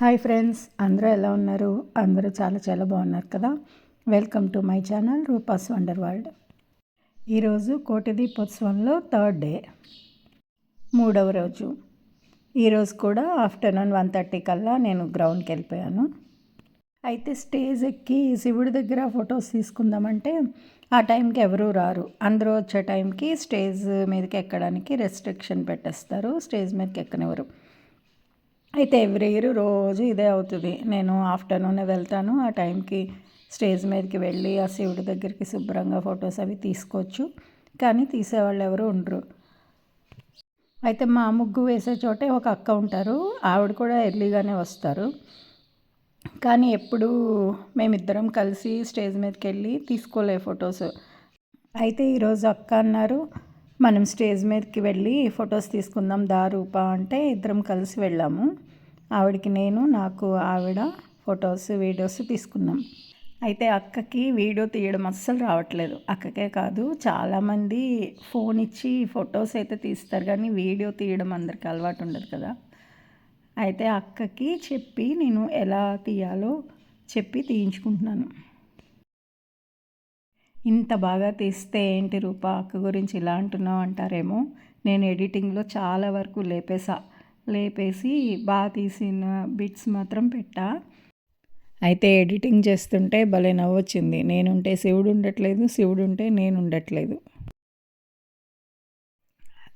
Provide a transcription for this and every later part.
Hi friends అందరూ ఎలా ఉన్నారు? అందరూ చాలా చాలా బాగున్నారు కదా? Welcome to my channel Rupa's wonder world. ఈరోజు కోటి దీపోత్సవంలో థర్డ్ డే మూడవ రోజు. ఈరోజు కూడా ఆఫ్టర్నూన్ వన్ థర్టీ కల్లా నేను గ్రౌండ్కి వెళ్ళిపోయాను. అయితే స్టేజ్ ఎక్కి శివుడి దగ్గర ఫొటోస్ తీసుకుందామంటే ఆ టైంకి ఎవరూ రారు. అందరూ వచ్చే టైంకి స్టేజ్ మీదకి ఎక్కడానికి రెస్ట్రిక్షన్ పెట్టేస్తారు. స్టేజ్ మీదకి ఎక్కనివ్వరు. అయితే ఎవ్రీ ఇయర్ రోజు ఇదే అవుతుంది. నేను ఆఫ్టర్నూనే వెళ్తాను. ఆ టైంకి స్టేజ్ మీదకి వెళ్ళి ఆ శివుడి దగ్గరికి శుభ్రంగా ఫొటోస్ అవి తీసుకోవచ్చు. కానీ తీసేవాళ్ళు ఎవరు ఉండరు. అయితే మా ముగ్గు వేసే చోటే ఒక అక్క ఉంటారు. ఆవిడ కూడా ఎర్లీగానే వస్తారు. కానీ ఎప్పుడు మేమిద్దరం కలిసి స్టేజ్ మీదకి వెళ్ళి తీసుకోలే ఫొటోస్ అయితే ఈరోజు అక్క అన్నారు మనం స్టేజ్ మీదకి వెళ్ళి ఫొటోస్ తీసుకుందాం. దారూప అంటే ఇద్దరం కలిసి వెళ్ళాము. ఆవిడకి నేను నాకు ఆవిడ ఫొటోస్ వీడియోస్ తీసుకున్నాం. అయితే అక్కకి వీడియో తీయడం అస్సలు రావట్లేదు. అక్కకే కాదు చాలామంది ఫోన్ ఇచ్చి ఫొటోస్ అయితే తీస్తారు కానీ వీడియో తీయడం అందరికి అలవాటు ఉండదు కదా. అయితే అక్కకి చెప్పి నేను ఎలా తీయాలో చెప్పి తీయించుకుంటున్నాను. ఇంత బాగా తీస్తే ఏంటి రూప? అక్క గురించి ఇలా అంటున్నావు అంటారేమో? నేను ఎడిటింగ్లో చాలా వరకు లేపేసా లేపేసి బాగా తీసిన బిట్స్ మాత్రం పెట్టా. అయితే ఎడిటింగ్ చేస్తుంటే భలే నవ్వొచ్చింది. నేనుంటే శివుడు ఉండట్లేదు శివుడు ఉంటే నేను ఉండట్లేదు.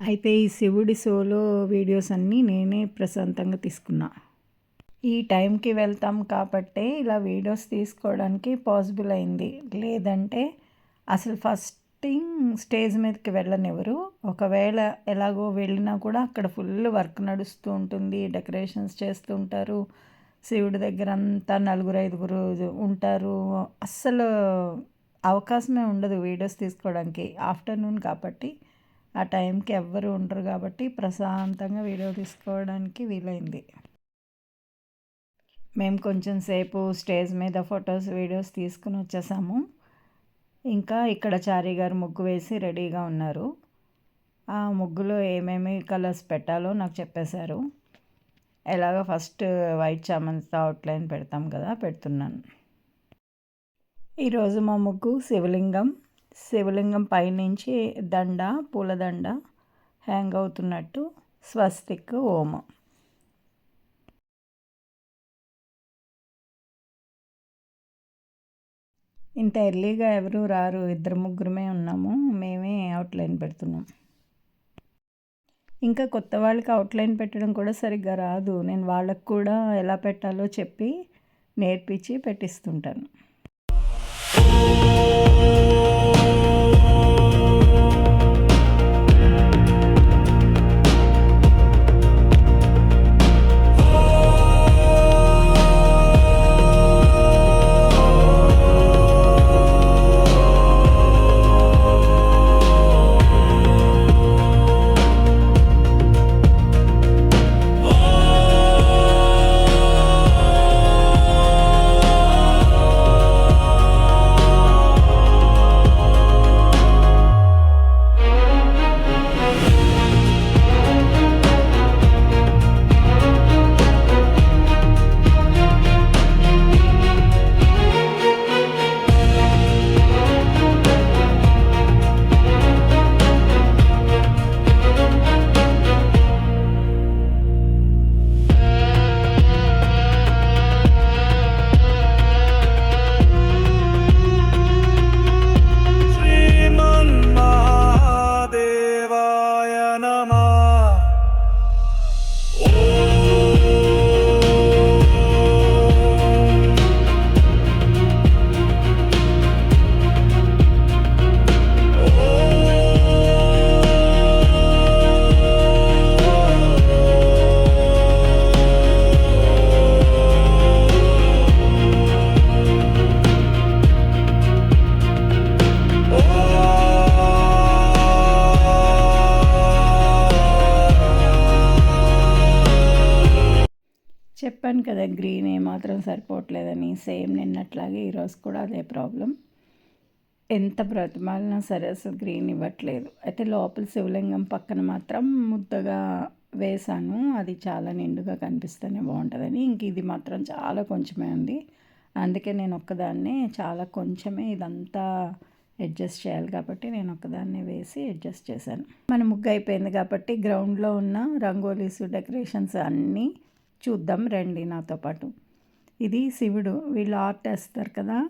అయితే ఈ శివుడి సోలో వీడియోస్ అన్నీ నేనే ప్రశాంతంగా తీసుకున్నా. ఈ టైంకి వెళ్తాం కాబట్టే ఇలా వీడియోస్ తీసుకోవడానికి పాసిబుల్ అయింది. లేదంటే అసలు ఫస్ట్ థింగ్ స్టేజ్ మీదకి వెళ్ళనివ్వరు. ఒకవేళ ఎలాగో వెళ్ళినా కూడా అక్కడ ఫుల్ వర్క్ నడుస్తూ ఉంటుంది డెకరేషన్స్ చేస్తూ ఉంటారు. శివుడి దగ్గర అంతా నలుగురు ఐదుగురు ఉంటారు. అస్సలు అవకాశమే ఉండదు వీడియోస్ తీసుకోవడానికి. ఆఫ్టర్నూన్ కాబట్టి ఆ టైంకి ఎవ్వరు ఉండరు కాబట్టి ప్రశాంతంగా వీడియో తీసుకోవడానికి వీలైంది. మేము కొంచెం సేపు స్టేజ్ మీద ఫొటోస్ వీడియోస్ తీసుకుని వచ్చేసాము. ఇంకా ఇక్కడ చారీ గారు ముగ్గు వేసి రెడీగా ఉన్నారు. ఆ ముగ్గులో ఏమేమి కలర్స్ పెట్టాలో నాకు చెప్పేశారు. ఎలాగ ఫస్ట్ వైట్ చామంతితో అవుట్లైన్ పెడతాం కదా పెడుతున్నాను. ఈరోజు మా ముగ్గు శివలింగం. శివలింగం పైనుంచి దండ పూలదండ హ్యాంగ్ అవుతున్నట్టు స్వస్తిక్ ఓమం ఇంత ఎర్లీగా ఎవరు రారు. ఇద్దరు ముగ్గురమే ఉన్నాము. మేమే అవుట్లైన్ పెడుతున్నాం. ఇంకా కొత్త వాళ్ళకి అవుట్లైన్ పెట్టడం కూడా సరిగ్గా రాదు. నేను వాళ్ళకు కూడా ఎలా పెట్టాలో చెప్పి నేర్పించి పెట్టిస్తుంటాను. సేమ్ నిన్నట్లాగే ఈరోజు కూడా అదే ప్రాబ్లం. ఎంత బ్రతిమాలినా సరే అసలు గ్రీన్ ఇవ్వట్లేదు. అయితే లోపల శివలింగం పక్కన మాత్రం ముద్దగా వేసాను అది చాలా నిండుగా కనిపిస్తేనే బాగుంటుందని. ఇంక ఇది మాత్రం చాలా కొంచెమే ఉంది. అందుకే నేను ఒక్కదాన్నే చాలా కొంచెమే ఇదంతా అడ్జస్ట్ చేయాలి కాబట్టి నేను ఒక్కదాన్నే వేసి అడ్జస్ట్ చేశాను. మన ముగ్గు అయిపోయింది కాబట్టి గ్రౌండ్లో ఉన్న రంగోలీస్ డెకరేషన్స్ అన్నీ చూద్దాం రండి నాతో పాటు. ఇది శివుడు వీళ్ళు ఆర్ట్ వేస్తారు కదా.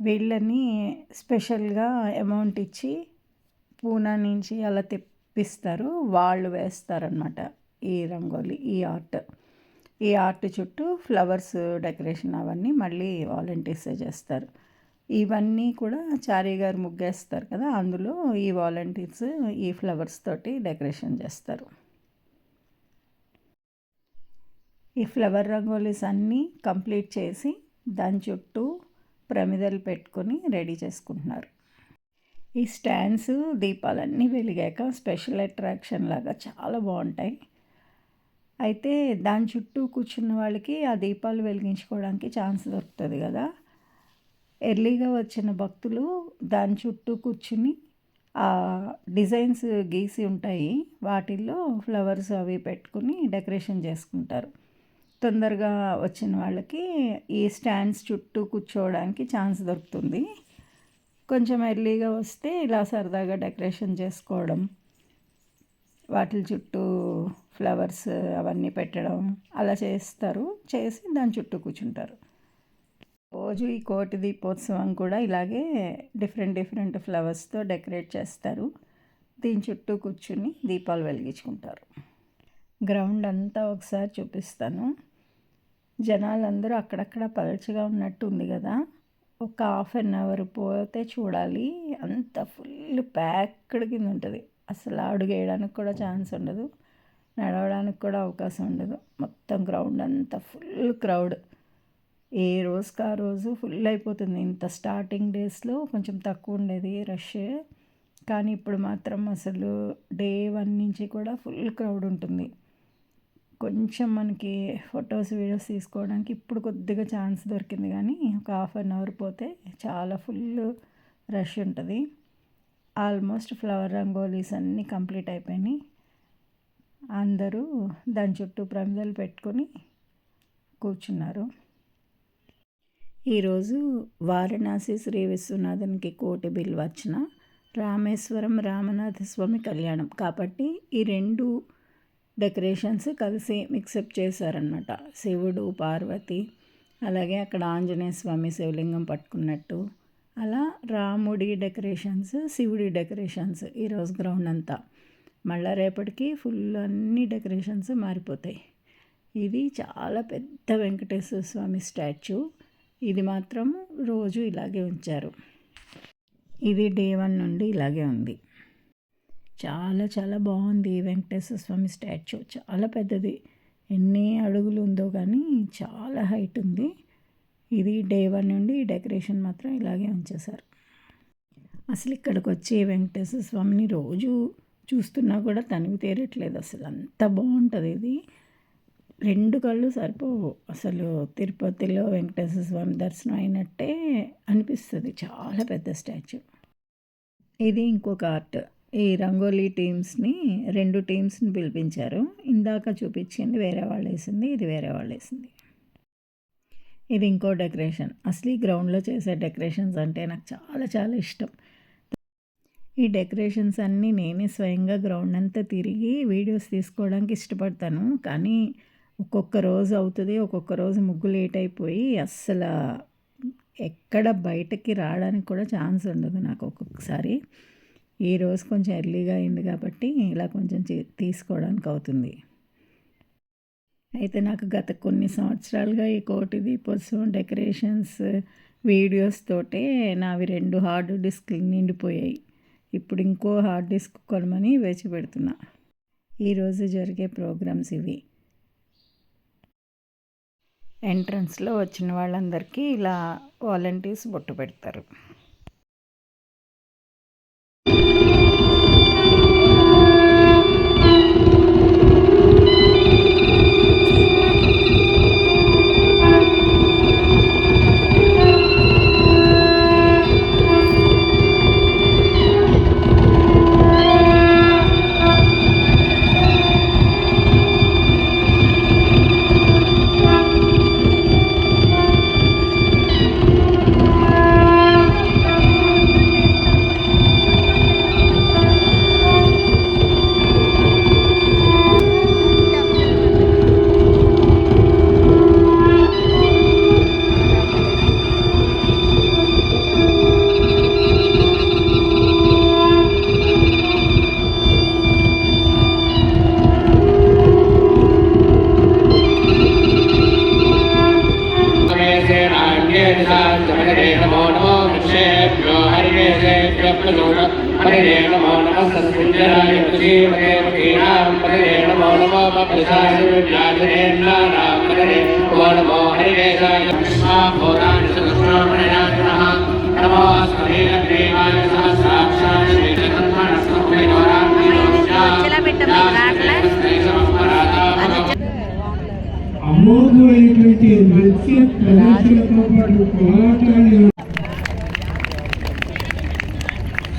వీళ్ళని స్పెషల్గా అమౌంట్ ఇచ్చి పూనా నుంచి అలా తెప్పిస్తారు. వాళ్ళు వేస్తారనమాట ఈ రంగోలి ఈ ఆర్ట్. ఈ ఆర్ట్ చుట్టూ ఫ్లవర్స్ డెకరేషన్ అవన్నీ మళ్ళీ వాలంటీర్సే చేస్తారు. ఇవన్నీ కూడా చారీ గారు ముగ్గేస్తారు కదా అందులో ఈ వాలంటీర్స్ ఈ ఫ్లవర్స్ తోటి డెకరేషన్ చేస్తారు. ఈ ఫ్లవర్ రంగోలీస్ అన్నీ కంప్లీట్ చేసి దాని చుట్టూ ప్రమిదలు పెట్టుకొని రెడీ చేసుకుంటున్నారు. ఈ స్టాండ్స్ దీపాలన్నీ వెలిగాక స్పెషల్ అట్రాక్షన్ లాగా చాలా బాగుంటాయి. అయితే దాని చుట్టూ కూర్చున్న వాళ్ళకి ఆ దీపాలు వెలిగించుకోవడానికి ఛాన్స్ దొరుకుతుంది కదా. ఎర్లీగా వచ్చిన భక్తులు దాని చుట్టూ కూర్చుని ఆ డిజైన్స్ గీసి ఉంటాయి. వాటిల్లో ఫ్లవర్స్ అవి పెట్టుకుని డెకరేషన్ చేసుకుంటారు. తొందరగా వచ్చిన వాళ్ళకి ఈ స్టాండ్స్ చుట్టూ కూర్చోవడానికి ఛాన్స్ దొరుకుతుంది. కొంచెం ఎర్లీగా వస్తే ఇలా సరదాగా డెకరేషన్ చేసుకోవడం వాటి చుట్టూ ఫ్లవర్స్ అవన్నీ పెట్టడం అలా చేస్తారు. చేసి దాని చుట్టూ కూర్చుంటారు. రోజు ఈ కోటి దీపోత్సవం కూడా ఇలాగే డిఫరెంట్ డిఫరెంట్ ఫ్లవర్స్తో డెకరేట్ చేస్తారు. దీని చుట్టూ కూర్చుని దీపాలు వెలిగించుకుంటారు. గ్రౌండ్ అంతా ఒకసారి చూపిస్తాను. జనాలందరూ అక్కడక్కడ పలచగా ఉన్నట్టు ఉంది కదా. ఒక హాఫ్ అన్ అవర్ పోతే చూడాలి. అంత ఫుల్ ప్యాక్డ్ కింద ఉంటుంది. అసలు అడుగేయడానికి కూడా ఛాన్స్ ఉండదు. నడవడానికి కూడా అవకాశం ఉండదు. మొత్తం గ్రౌండ్ అంతా ఫుల్ క్రౌడ్ ఏ రోజుకి ఆ రోజు ఫుల్ అయిపోతుంది. ఇంత స్టార్టింగ్ డేస్లో కొంచెం తక్కువ ఉండేది రష్ కానీ ఇప్పుడు మాత్రం అసలు డే వన్ నుంచి కూడా ఫుల్ క్రౌడ్ ఉంటుంది. కొంచెం మనకి ఫొటోస్ వీడియోస్ తీసుకోవడానికి ఇప్పుడు కొద్దిగా ఛాన్స్ దొరికింది కానీ ఒక హాఫ్ అన్ అవర్ పోతే చాలా ఫుల్ రష్ ఉంటుంది. ఆల్మోస్ట్ ఫ్లవర్ రంగోలీస్ అన్నీ కంప్లీట్ అయిపోయినాయి. అందరూ దాని చుట్టూ ప్రమిదలు పెట్టుకొని కూర్చున్నారు. ఈరోజు వారణాసి శ్రీ విశ్వనాథన్కి కోటి బిల్ వచ్చిన రామేశ్వరం రామనాథ స్వామి కళ్యాణం. కాబట్టి ఈ రెండు డెకరేషన్స్ కలిసి మిక్సప్ చేశారనమాట శివుడు పార్వతి అలాగే అక్కడ ఆంజనేయ స్వామి శివలింగం పట్టుకున్నట్టు. అలా రాముడి డెకరేషన్స్ శివుడి డెకరేషన్స్ ఈరోజు గ్రౌండ్ అంతా. మళ్ళీ రేపటికి ఫుల్ అన్ని డెకరేషన్స్ మారిపోతాయి. ఇది చాలా పెద్ద వెంకటేశ్వర స్వామి స్టాచ్యూ. ఇది మాత్రం రోజు ఇలాగే ఉంచారు. ఇది డే వన్ నుండి ఇలాగే ఉంది. చాలా చాలా బాగుంది. వెంకటేశ్వర స్వామి స్టాచ్యూ. చాలా పెద్దది. ఎన్ని అడుగులు ఉందో కానీ చాలా హైట్ ఉంది. ఇది డే వన్ నుండి డెకరేషన్ మాత్రం ఇలాగే ఉంచేశారు. అసలు ఇక్కడికి వచ్చి వెంకటేశ్వర స్వామిని రోజు చూస్తున్నా కూడా తనివి తీరట్లేదు. అసలు అంత బాగుంటుంది ఇది. రెండు కళ్ళు సరిపోవు. అసలు తిరుపతిలో వెంకటేశ్వర స్వామి దర్శనం అయినట్టే అనిపిస్తుంది. చాలా పెద్ద స్టాచ్యూ. ఇది ఇంకొక ఆర్ట్. ఈ రంగోలీ టీమ్స్ని రెండు టీమ్స్ని పిలిపించారు. ఇందాక చూపించింది వేరే వాళ్ళు వేసింది ఇది వేరే వాళ్ళు వేసింది. ఇది ఇంకో డెకరేషన్. అసలు ఈ గ్రౌండ్లో చేసే డెకరేషన్స్ అంటే నాకు చాలా చాలా ఇష్టం. ఈ డెకరేషన్స్ అన్నీ నేనే స్వయంగా గ్రౌండ్ అంతా తిరిగి వీడియోస్ తీసుకోవడానికి ఇష్టపడతాను. కానీ ఒక్కొక్క రోజు అవుతుంది ఒక్కొక్క రోజు ముగ్గు లేట్ అయిపోయి అస్సలు ఎక్కడ బయటకి రావడానికి కూడా ఛాన్స్ ఉండదు నాకు ఒక్కొక్కసారి. ఈ రోజు కొంచెం ఎర్లీగా అయింది కాబట్టి ఇలా కొంచెం తీసుకోవడానికి అవుతుంది. అయితే నాకు గత కొన్ని సంవత్సరాలుగా ఈ కోటి దీపోత్సవం డెకరేషన్స్ వీడియోస్ తోటే నావి రెండు హార్డ్ డిస్క్లు నిండిపోయాయి. ఇప్పుడు ఇంకో హార్డ్ డిస్క్ కొనమని వేచి పెడుతున్నా ఈరోజు జరిగే ప్రోగ్రామ్స్ ఇవి. ఎంట్రన్స్లో వచ్చిన వాళ్ళందరికీ ఇలా వాలంటీర్స్ బొట్టు పెడతారు. అమోఘమైనటువంటి నృత్య ప్రదర్శనతో పాటు పోరాటాన్ని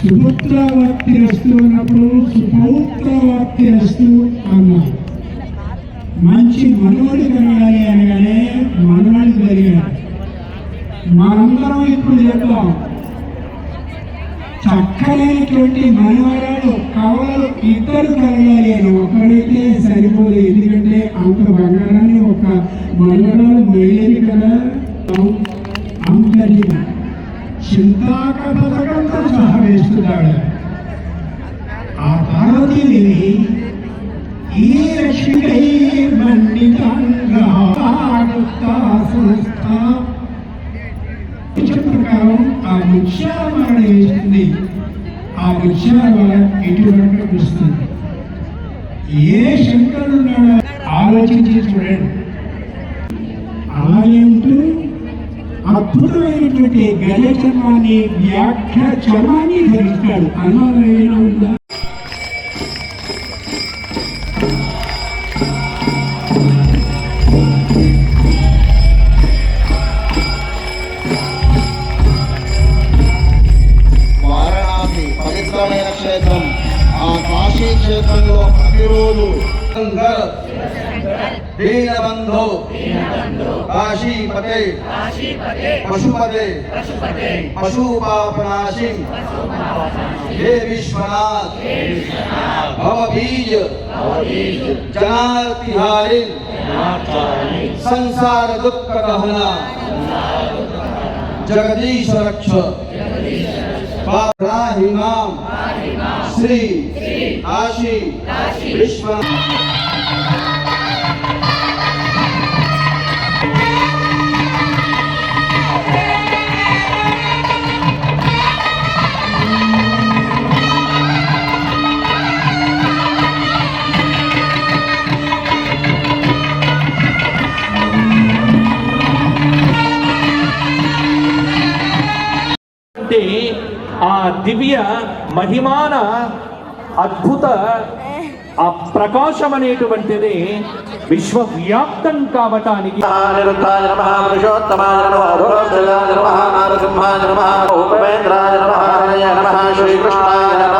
సుపుత్రావర్తి వస్తూ ఉన్నప్పుడు సుపౌత్రావర్తి వస్తూ అన్నారు మంచి మనవడు కలగాలి అనగానే మనవడి జరిగాడు. మనందరం ఇప్పుడు చెప్తాం చక్కలేనటువంటి మనవరాలు కవలలు ఇద్దరు కలగాలి అని ఒకడైతే సరిపోదు. ఎందుకంటే అంత బంగారాన్ని ఒక మనవరాలు మేలేది కదా. అంతటి చింతాక పథకంతో సహా వేస్తున్నాడు ఆ పార్వతీదేవి ఈ లక్ష్మికై ప్రకారం ఆ వృక్షాల వేస్తుంది ఆ వృక్షాల ఎటువంటి వస్తుంది ఏ శంకరుడు ఆలోచించి చూడండి. అద్భుతమైనటువంటి గజ చర్మాన్ని వ్యాఖ్య చర్మాన్ని ధరిస్తాడు. అనుమానం ఉందా? काशीपते पशुपते। पशुपापनाशी। हे विश्वनाथ। भवबीज जनातिहारी संसार दुख कहना जगदीश रक्ष। हिमाम श्री काशी विश्वनाथ। అంటే ఆ దివ్య మహిమాన అద్భుత ఆ ప్రకాశం అనేటువంటిది విశ్వవ్యాప్తం కావటానికి నిరుద్ధాయ నమ.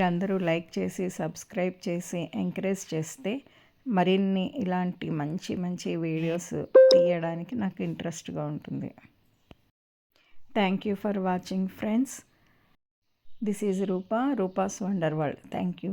మీరందరూ లైక్ చేసి సబ్స్క్రైబ్ చేసి ఎంకరేజ్ చేస్తే మరిన్ని ఇలాంటి మంచి మంచి వీడియోస్ తీయడానికి నాకు ఇంట్రెస్ట్గా ఉంటుంది. Thank you for watching friends. This is Rupa Rupa's wonder world thank you.